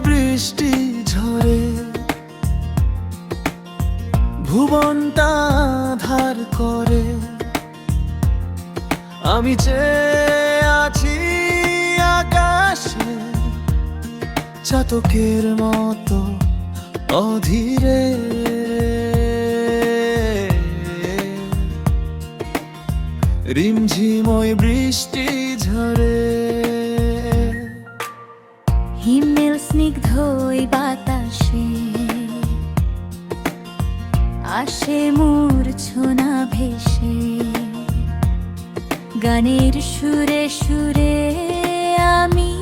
বৃষ্টি ঝরে, ভুবনটা ধার করে। আমি চেয়ে আছি আকাশে, চাতকের মতো অধীরে। রিমঝিময় বৃষ্টি ঝরে হিমেল স্নিগ্ধ বাতাসে। আসে মূর্ছনা ভেসে। গানের সুরে সুরে আমি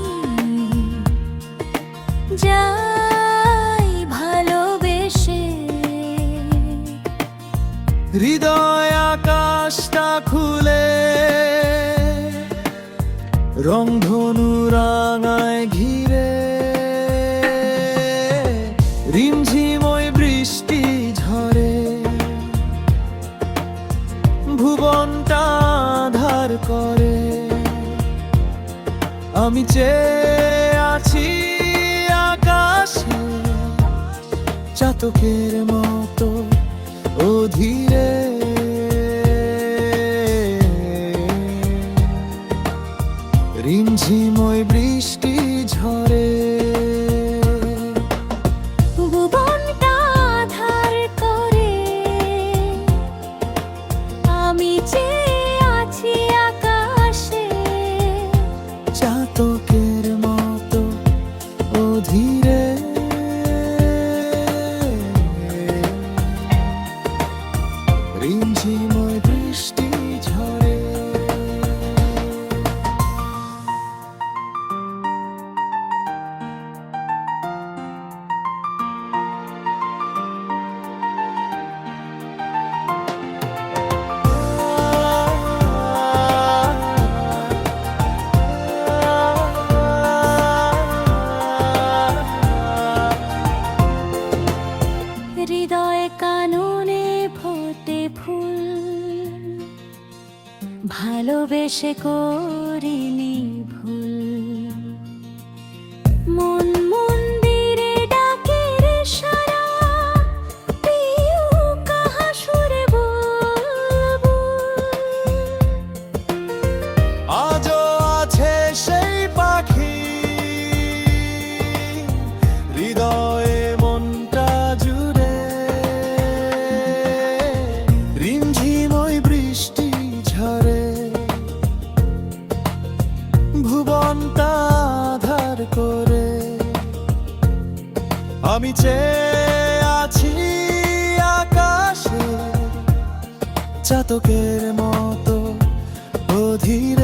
যাই ভালোবেসে। হৃদয় আকাশটা খুলে রংধনু করে। আমি চেয়ে আছি আকাশে চাতকের মতো অধীরে। রিমঝিময় অধীরে কাননে ফোটে ফুল ভালোবেসে করিনি আমি চেয়ে আছি আকাশে চাতকের মতো অধীরে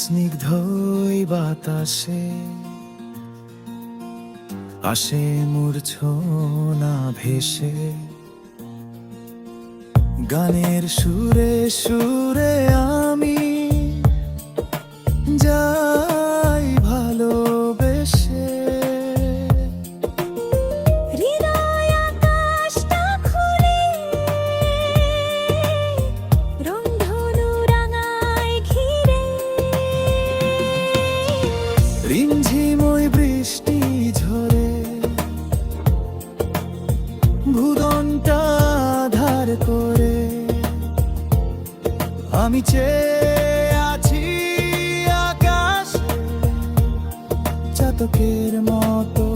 স্নিগ্ধই বাতাসে আসে মূর্ছনা ভেসে। গানের সুরে সুরে আমি রিমঝিময় বৃষ্টি ঝরে। ভুদনটা ধার করে। আমি চেয়ে আছি আকাশ চাতকের মতো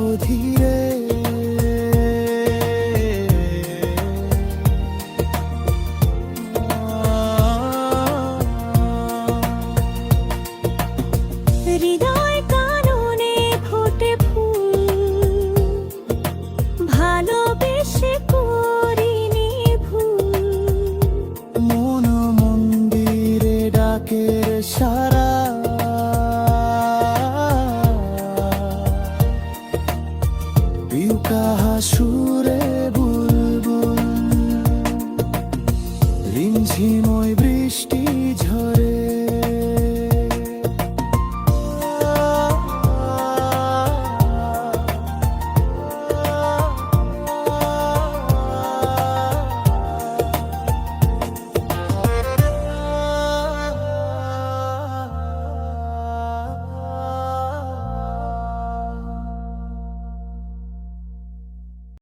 অধীর